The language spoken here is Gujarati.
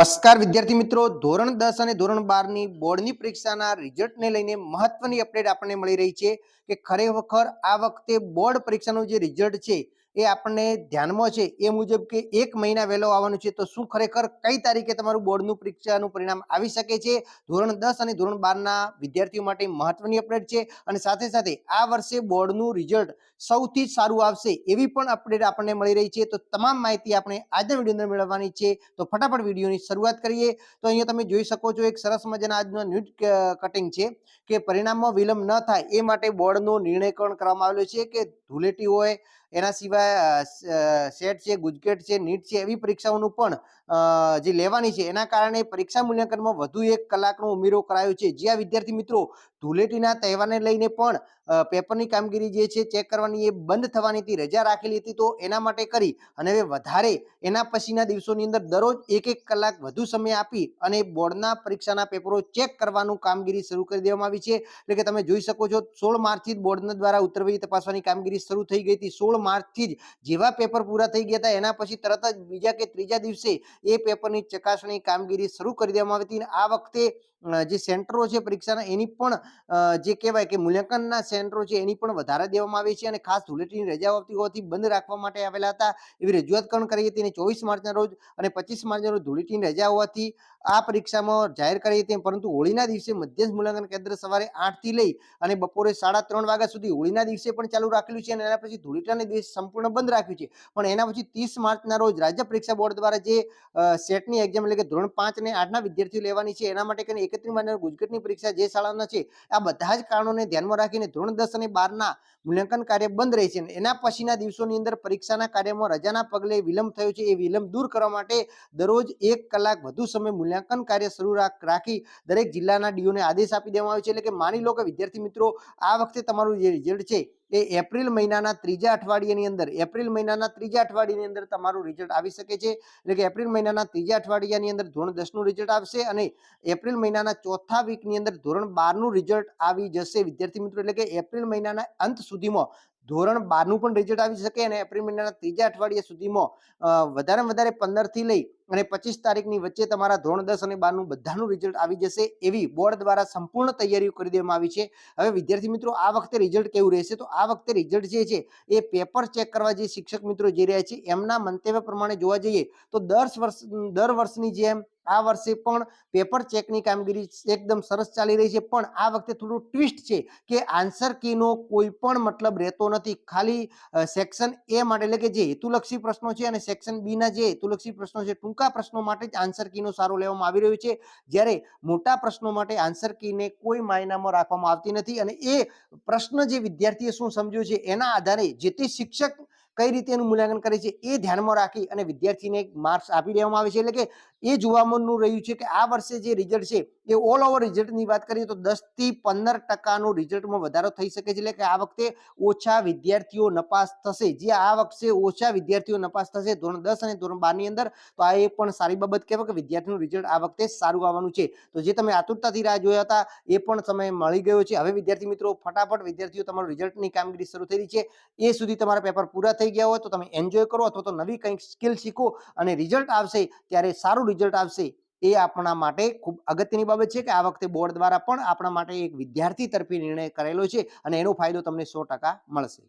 નમસ્કાર વિદ્યાર્થી મિત્રો, ધોરણ દસ અને ધોરણ બારની બોર્ડની પરીક્ષાના રિઝલ્ટને લઈને મહત્વની અપડેટ આપણને મળી રહી છે કે ખરેખર આ વખતે બોર્ડ પરીક્ષાનું જે રિઝલ્ટ છે એ આપણને ધ્યાનમાં છે, એ મુજબ કે એક મહિના વહેલો આવવાનું છે, તો શું ખરેખર કઈ તારીખે તમારું બોર્ડનું પરીક્ષાનું પરિણામ આવી શકે છે? ધોરણ દસ અને ધોરણ બારના વિદ્યાર્થીઓ માટે મહત્વની અપડેટ છે અને સાથે સાથે આ વર્ષે બોર્ડનું રિઝલ્ટ સૌથી સારું આવશે એવી પણ અપડેટ આપણને મળી રહી છે. તો તમામ માહિતી આપણે આજના વીડિયો અંદર મેળવવાની છે. તો ફટાફટ વિડીયોની શરૂઆત કરીએ. તો અહીંયા તમે જોઈ શકો છો એક સરસ મજાના આજનો ન્યૂટ કટિંગ છે કે પરિણામમાં વિલંબ ન થાય એ માટે બોર્ડનો નિર્ણય કરવામાં આવેલો છે કે ધૂળેટી હોય, એના સિવાય સેટ છે, ગુજકેટ છે, નીટ છે, એવી પરીક્ષાઓનું પણ જે લેવાની છે, એના કારણે પરીક્ષા મૂલ્યાંકનમાં વધુ એક કલાકનો ઉમેરો કરાયો છે. જ્યાં વિદ્યાર્થી મિત્રો ધૂળેટીના તહેવારને લઈને પણ પેપરની કામગીરી જે છે, ચેક કરવાની એ બંધ થવાની હતી, રજા રાખેલી હતી, તો એના માટે કરી. અને હવે વધારે એના પછીના દિવસોની અંદર દરરોજ એક એક કલાક વધુ સમય આપી અને બોર્ડના પરીક્ષાના પેપરો ચેક કરવાનું કામગીરી શરૂ કરી દેવામાં આવી છે. એટલે કે તમે જોઈ શકો છો, સોળ માર્ચથી બોર્ડના દ્વારા ઉત્તરવહી તપાસવાની કામગીરી શરૂ થઈ ગઈ હતી સોળ માર્ચથી જ. જેવા પેપર પૂરા થઈ ગયા હતા, એના પછી તરત જ બીજા કે ત્રીજા દિવસે એ પેપરની ચકાસણી કામગીરી શરૂ કરી દેવામાં આવી હતી આ વખતે જે સેન્ટરો છે પરીક્ષાના, એની પણ જે કહેવાય કે મૂલ્યાંકનના સેન્ટરો છે, એની પણ વધારા દેવામાં આવી છે અને ખાસ ધૂળેટીની રજા આવતી હોવાથી બંધ રાખવા માટે આવેલા હતા. એવી રજૂઆત પણ કરી હતી અને ચોવીસ માર્ચના રોજ અને પચીસ માર્ચના રોજ ધૂળેટીની રજા હોવાથી આ પરીક્ષામાં જાહેર કરી હતી પરંતુ હોળીના દિવસે મધ્યસ્થ મૂલ્યાંકન કેન્દ્ર સવારે આઠથી લઈ અને બપોરે સાડા ત્રણ વાગ્યા સુધી હોળીના દિવસે પણ ચાલુ રાખેલું છે અને એના પછી ધૂળેટાને દિવસ સંપૂર્ણ બંધ રાખ્યું છે. પણ એના પછી ત્રીસ માર્ચના રોજ રાજ્ય પરીક્ષા બોર્ડ દ્વારા જે સેટની એક્ઝામ એટલે કે ધોરણ પાંચ અને આઠના વિદ્યાર્થીઓ લેવાની છે, એના માટે કરીને એકત્રીસ માર્ચના ગુજકેટની પરીક્ષા જે શાળાના છે, આ બધા જ કારણોને ધ્યાનમાં રાખીને ધોરણ દસ અને બારના મૂલ્યાંકન કાર્ય બંધ રહે છે એના પછીના દિવસોની અંદર પરીક્ષાના કાર્યમાં રજાના પગલે વિલંબ થયો છે. એ વિલંબ દૂર કરવા માટે દરરોજ એક કલાક વધુ સમય મૂલ્યાંકન કાર્ય શરૂ રાખી દરેક જિલ્લાના ડીઓને આદેશ આપી દેવામાં આવ્યો છે. એટલે કે માની લો કે વિદ્યાર્થી મિત્રો, આ વખતે તમારું જે રિઝલ્ટ છે એ એપ્રિલ મહિનાના ત્રીજા અઠવાડિયાની અંદર, એપ્રિલ મહિનાના ત્રીજા અઠવાડિયાની અંદર તમારું રિઝલ્ટ આવી શકે છે. એટલે કે એપ્રિલ મહિનાના ત્રીજા અઠવાડિયાની અંદર ધોરણ દસનું રિઝલ્ટ આવશે અને એપ્રિલ મહિનાના ચોથા વીકની અંદર ધોરણ બારનું રિઝલ્ટ આવી જશે. વિદ્યાર્થી મિત્રો, એટલે કે એપ્રિલ મહિનાના અંત સુધીમાં ધોરણ બારનું પણ રિઝલ્ટ આવી શકે અને એપ્રિલ મહિનાના ત્રીજા અઠવાડિયા સુધીમાં વધારેમાં વધારે પંદરથી લઈ અને પચીસ તારીખની વચ્ચે તમારા ધોરણ દસ અને બારનું બધાનું રિઝલ્ટ આવી જશે એવી બોર્ડ દ્વારા સંપૂર્ણ તૈયારીઓ કરી દેવામાં આવી છે. હવે વિદ્યાર્થી મિત્રો, આ વખતે રિઝલ્ટ કેવું રહેશે? તો આ વખતે રિઝલ્ટ જે છે, એ પેપર ચેક કરવા જે શિક્ષક મિત્રો જઈ રહ્યા છે, એમના મંતવ્ય પ્રમાણે જોવા જઈએ તો દર વર્ષ, દર વર્ષની જેમ આ વર્ષે પણ પેપર ચેકની કામગીરી એકદમ સરસ ચાલી રહી છે. પણ આ વખતે થોડું ટ્વિસ્ટ છે કે આન્સર કીનો કોઈ પણ મતલબ રહેતો નથી. ખાલી સેક્શન એ માટે એટલે કે જે હેતુલક્ષી પ્રશ્નો છે અને સેક્શન બીના જે હેતુલક્ષી પ્રશ્નો છે, ટૂંકા પ્રશ્નો માટે જ આન્સર કીનો સારો લેવામાં આવી રહ્યો છે. જ્યારે મોટા પ્રશ્નો માટે આન્સર કીને કોઈ માયનામાં રાખવામાં આવતી નથી. અને એ પ્રશ્ન જે વિદ્યાર્થીએ શું સમજ્યો છે, એના આધારે જે તે શિક્ષક કઈ રીતે એનું મૂલ્યાંકન કરે છે એ ધ્યાનમાં રાખી અને વિદ્યાર્થીને માર્ક્સ આપી દેવામાં આવે છે. એટલે કે એ જોવાનું રહ્યું છે કે આ વર્ષે જે રિઝલ્ટ છે, એ ઓલ ઓવર રિઝલ્ટની વાત કરીએ તો દસથી પંદર ટકાનો રિઝલ્ટમાં વધારો થઈ શકે છે. એટલે કે આ વખતે ઓછા વિદ્યાર્થીઓ નપાસ થશે. જે આ વખતે ઓછા વિદ્યાર્થીઓ નપાસ થશે ધોરણ દસ અને ધોરણ બારની અંદર, તો આ એ પણ સારી બાબત કહેવાય કે વિદ્યાર્થીનું રિઝલ્ટ આ વખતે સારું આવવાનું છે. તો જે તમે આતુરતાથી રાહ જોયા હતા, એ પણ સમય મળી ગયો છે. હવે વિદ્યાર્થી મિત્રો, ફટાફટ વિદ્યાર્થીઓ તમારું રિઝલ્ટની કામગીરી શરૂ થઈ રહી છે. એ સુધી તમારા પેપર પૂરા થઈ ગયા હોય તો તમે એન્જોય કરો અથવા તો નવી કંઈક સ્કિલ શીખો અને રિઝલ્ટ આવશે ત્યારે સારું રિઝલ્ટ આવશે એ આપણા માટે ખૂબ અગત્યની બાબત છે કે આ વખતે બોર્ડ દ્વારા પણ આપણા માટે એક વિદ્યાર્થી તરફી નિર્ણય કરેલો છે અને એનો ફાયદો તમને સો ટકા મળશે.